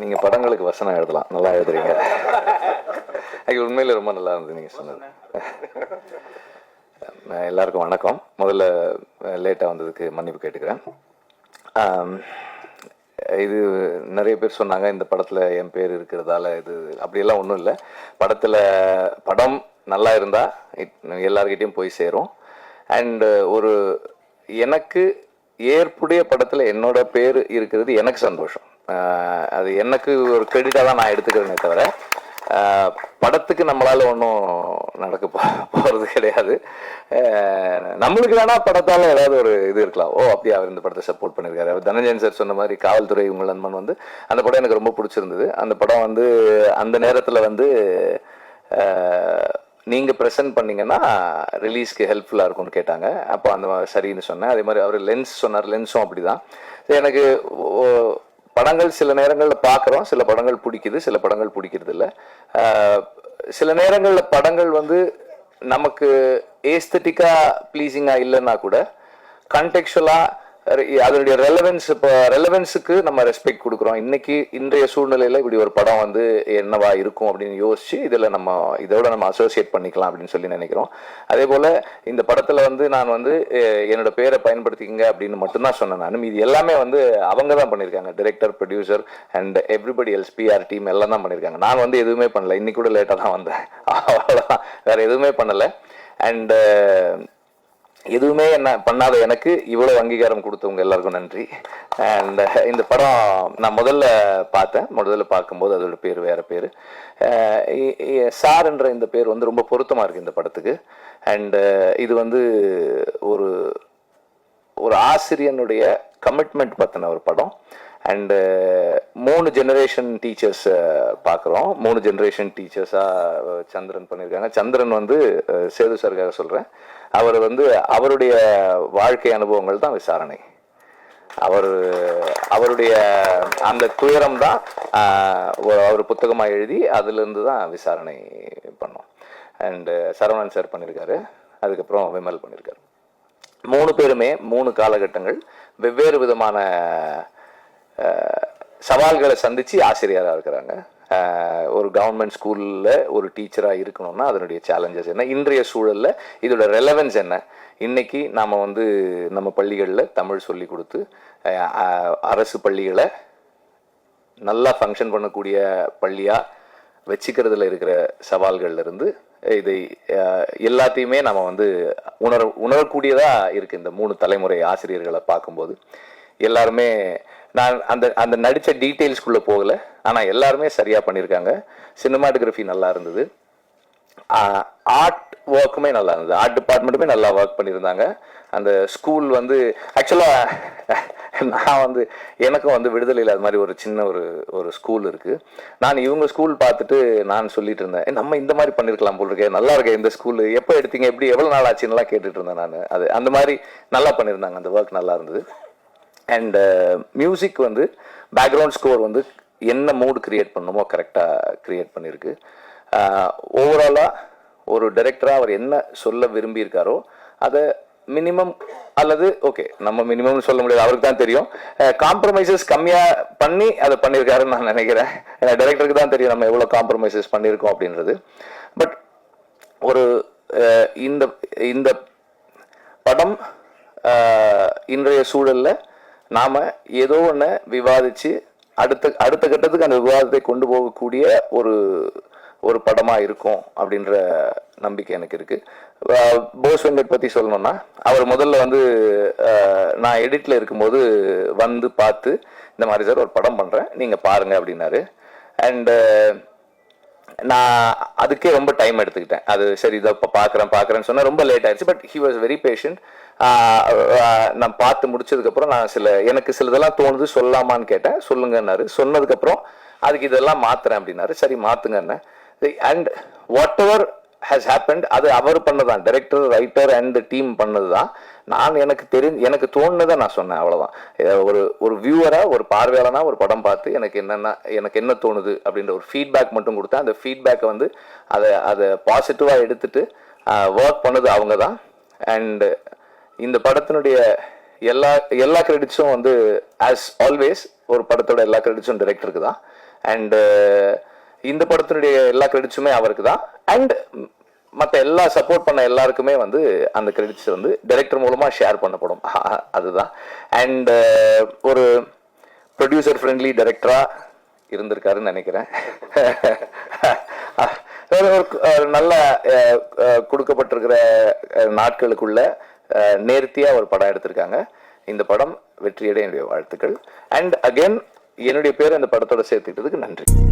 நீங்கள் படங்களுக்கு வசனம் எழுதலாம். நல்லா எழுதுறீங்க. அது உண்மையில ரொம்ப நல்லா இருந்தது நீங்கள் சொன்னது. எல்லாருக்கும் வணக்கம். முதல்ல லேட்டாக வந்ததுக்கு மன்னிப்பு கேட்டுக்கிறேன். இது நிறைய பேர் சொன்னாங்க இந்த படத்தில் என் பேர் இருக்கிறதால இது அப்படியெல்லாம் ஒன்றும் இல்லை. படத்தில் படம் நல்லா இருந்தால் எல்லார்கிட்டயும் போய் சேரும். அண்ட் ஒரு எனக்கு ஏற்புடைய படத்தில் என்னோட பேர் இருக்கிறது எனக்கு சந்தோஷம். அது எனக்கு ஒரு கிரெடிட்டாக தான் நான் எடுத்துக்கிறேனே தவிர படத்துக்கு நம்மளால ஒன்றும் நடக்க போகிறது கிடையாது. நம்மளுக்கு வேணா படத்தால ஏதாவது ஒரு இது இருக்கலாம். ஓ அப்படியே அவர் இந்த படத்தை சப்போர்ட் பண்ணியிருக்காரு அவர் தனஞ்சயன் சார் சொன்ன மாதிரி காவல்துறை உங்கள் நண்பன் வந்து அந்த படம் எனக்கு ரொம்ப பிடிச்சிருந்தது. அந்த படம் வந்து அந்த நேரத்தில் வந்து நீங்கள் நீங்க ப்ரெசென்ட் பண்ணீங்கன்னா ரிலீஸ்க்கு ஹெல்ப்ஃபுல்லாக இருக்கும்னு கேட்டாங்க. அப்போ அந்த மாதிரி சரின்னு சொன்னேன். அதே மாதிரி அவர் லென்ஸ் சொன்னார். லென்ஸும் அப்படிதான். எனக்கு ஓ- படங்கள் சில நேரங்களில் பார்க்குறோம் சில படங்கள் பிடிக்குது சில படங்கள் பிடிக்கிறது இல்லை சில நேரங்களில் படங்கள் வந்து நமக்கு ஏஸ்தட்டிக்காக ப்ளீஸிங்காக இல்லைன்னா கூட கண்டெக்சுவலாக அதனுடைய ரெலவென்ஸ் இப்போ ரெலவென்ஸுக்கு நம்ம ரெஸ்பெக்ட் கொடுக்குறோம். இன்னைக்கு இன்றைய சூழ்நிலையில் இப்படி ஒரு படம் வந்து என்னவா இருக்கும் அப்படின்னு யோசிச்சு இதில் நம்ம இதோட நம்ம அசோசியேட் பண்ணிக்கலாம் அப்படின்னு சொல்லி நினைக்கிறோம். அதே போல் இந்த படத்தில் வந்து நான் வந்து என்னோட பேரை பயன்படுத்திக்கங்க அப்படின்னு மட்டும்தான் சொன்னேன் நான் இது எல்லாமே வந்து அவங்க தான் பண்ணியிருக்காங்க. Director producer and everybody else PR team எல்லாம் தான் பண்ணியிருக்காங்க. நான் வந்து எதுவுமே பண்ணல. இன்னைக்கு கூட லேட்டாக தான் வந்தேன். அவ்வளோதான் வேற எதுவுமே பண்ணலை. அண்ட் எதுவுமே என்ன பண்ணாத எனக்கு இவ்வளவு அங்கீகாரம் கொடுத்தவங்க எல்லாருக்கும் நன்றி. அண்ட் uh, இந்த படம் நான் முதல்ல பார்த்தேன். முதல்ல பார்க்கும்போது அதோட பேர் வேற பேர். Uh, சார் என்ற இந்த பேர் வந்து ரொம்ப பொருத்தமா இருக்கு இந்த படத்துக்கு. அண்ட் uh, இது வந்து ஒரு ஒரு ஆசிரியனுடைய கமிட்மெண்ட் பற்றின ஒரு படம். அண்டு uh, மூணு ஜெனரேஷன் டீச்சர்ஸ் பார்க்குறோம். மூணு ஜெனரேஷன் டீச்சர்ஸாக சந்திரன் பண்ணியிருக்காங்க. சந்திரன் வந்து சேது சாருக்காக சொல்கிறேன் அவர் வந்து அவருடைய வாழ்க்கை அனுபவங்கள் தான் விசாரணை. அவர் அவருடைய அந்த துயரம் தான் அவர் புத்தகமாக எழுதி அதுலேருந்து தான் விசாரணை பண்ணோம். அண்டு சரவணன் சார் பண்ணியிருக்காரு. அதுக்கப்புறம் விமல் பண்ணியிருக்காரு. மூணு பேருமே மூணு காலகட்டங்கள் வெவ்வேறு விதமான சவால்களை சந்தித்து ஆசிரியராக இருக்கிறாங்க. ஒரு கவர்மெண்ட் ஸ்கூலில் ஒரு டீச்சராக இருக்கணும்னா அதனுடைய சேலஞ்சஸ் என்ன? இன்றைய சூழலில் இதோட ரெலவென்ஸ் என்ன? இன்னைக்கு நாம் வந்து நம்ம பள்ளிகளில் தமிழ் சொல்லி கொடுத்து அரசு பள்ளிகளை நல்லா ஃபங்க்ஷன் பண்ணக்கூடிய பள்ளியாக வச்சுக்கிறதுல இருக்கிற சவால்கள்ல இருந்து இதை எல்லாத்தையுமே நம்ம வந்து உணர உணரக்கூடியதா இருக்கு இந்த மூணு தலைமுறை ஆசிரியர்களை பார்க்கும்போது. எல்லாருமே நான் அந்த அந்த நடித்த டீட்டெயில்ஸ்குள்ள போகல. ஆனா எல்லாருமே சரியா பண்ணியிருக்காங்க சினிமாட்டோகிராஃபி நல்லா இருந்தது. ஆர்ட் ஒர்க்குமே நல்லா இருந்தது. ஆர்ட் டிபார்ட்மெண்ட்டுமே நல்லா ஒர்க் பண்ணியிருந்தாங்க. அந்த ஸ்கூல் வந்து ஆக்சுவலாக நான் வந்து எனக்கும் வந்து விடுதலையில் அது மாதிரி ஒரு சின்ன ஒரு ஒரு ஸ்கூல் இருக்குது நான் இவங்க ஸ்கூல் பார்த்துட்டு நான் சொல்லிட்டு இருந்தேன் நம்ம இந்த மாதிரி பண்ணியிருக்கலாம் போல் இருக்கே நல்லா இருக்கே இந்த ஸ்கூல் எப்போ எடுத்தீங்க எப்படி எவ்வளோ நாள் ஆச்சுன்னுலாம் கேட்டுட்டு இருந்தேன் நான். அது அந்த மாதிரி நல்லா பண்ணியிருந்தாங்க அந்த ஒர்க் நல்லா இருந்தது. அண்ட் மியூசிக் uh, வந்து பேக்ரவுண்ட் ஸ்கோர் வந்து என்ன மூடு கிரியேட் பண்ணணுமோ கரெக்டாக கிரியேட் பண்ணியிருக்கு. Uh, ஓவராலாக ஒரு டைரக்டராக அவர் என்ன சொல்ல விரும்பியிருக்காரோ அதை மினிமம் அல்லது ஓகே நம்ம மினிமம்னு சொல்ல முடியாது அவருக்கு தான் தெரியும். காம்ப்ரமைசஸ் கம்மியாக பண்ணி அதை பண்ணியிருக்காருன்னு நான் நினைக்கிறேன். டைரக்டருக்கு தான் தெரியும் நம்ம எவ்வளோ காம்ப்ரமைசஸ் பண்ணியிருக்கோம் அப்படின்றது. பட் ஒரு இந்த இந்த படம் இன்றைய சூழலில் நாம் ஏதோ ஒன்று விவாதித்து அடுத்த அடுத்த கட்டத்துக்கு அந்த விவாதத்தை கொண்டு போகக்கூடிய ஒரு ஒரு படமாக இருக்கும் அப்படின்ற நம்பிக்கை எனக்கு இருக்குது போஸ் வெங்கட் பற்றி சொல்லணும்னா அவர் முதல்ல வந்து நான் எடிட்டில் இருக்கும்போது வந்து பார்த்து இந்த மாதிரி சார் ஒரு படம் பண்ணுறேன் நீங்கள் பாருங்கள் அப்படின்னாரு. அண்டு நான் அதுக்கே ரொம்ப டைம் எடுத்துக்கிட்டேன். அது சரி இதை இப்போ பார்க்குறேன் பார்க்குறேன்னு சொன்னால் ரொம்ப லேட் ஆயிடுச்சு. But he was very patient நான் பார்த்து முடிச்சதுக்கப்புறம் நான் சில எனக்கு சிலதெல்லாம் தோணுது சொல்லலாமான்னு கேட்டேன். சொல்லுங்கன்னாரு. சொன்னதுக்கப்புறம் அதுக்கு இதெல்லாம் மாத்துறேன் அப்படின்னாரு. சரி மாத்துங்கன்னு and whatever has happened அது அவர் பண்ணதான். டைரக்டர் ரைட்டர் அண்ட் டீம் பண்ணது தான் நான் எனக்கு தெரி எனக்கு தோணுனதை நான் சொன்னேன் அவ்வளோதான் ஒரு ஒரு வியூவராக ஒரு பார்வையாளனா ஒரு படம் பார்த்து எனக்கு என்னென்ன எனக்கு என்ன தோணுது அப்படின்ற ஒரு ஃபீட்பேக் மட்டும் கொடுத்தேன். அந்த ஃபீட்பேக்கை வந்து அதை அதை பாசிட்டிவாக எடுத்துட்டு ஒர்க் பண்ணது அவங்க தான் அண்ட் இந்த படத்தினுடைய எல்லா எல்லா கிரெடிட்ஸும் வந்து ஆஸ் ஆல்வேஸ் ஒரு படத்தோட எல்லா கிரெடிட்ஸும் டைரக்டருக்கு தான். அண்டு இந்த படத்தினுடைய எல்லா கிரெடிட்ஸுமே அவருக்கு தான் அண்ட் மற்ற எல்லா சப்போர்ட் பண்ண எல்லாருக்குமே வந்து அந்த கிரெடிட்ஸ் வந்து டைரக்டர் மூலமாக ஷேர் பண்ணப்படும். அதுதான். அண்ட் ஒரு ப்ரொடியூசர் ஃப்ரெண்ட்லி டைரக்டராக இருந்திருக்காருன்னு நினைக்கிறேன். ஒரு நல்ல கொடுக்கப்பட்டிருக்கிற நாட்களுக்குள்ள நேர்த்தியாக ஒரு படம் எடுத்திருக்காங்க. இந்த படம் வெற்றியடைய என்னுடைய வாழ்த்துக்கள். அண்ட் அகெயின் என்னுடைய பேர் அந்த படத்தோட சேர்த்துக்கிட்டதுக்கு நன்றி.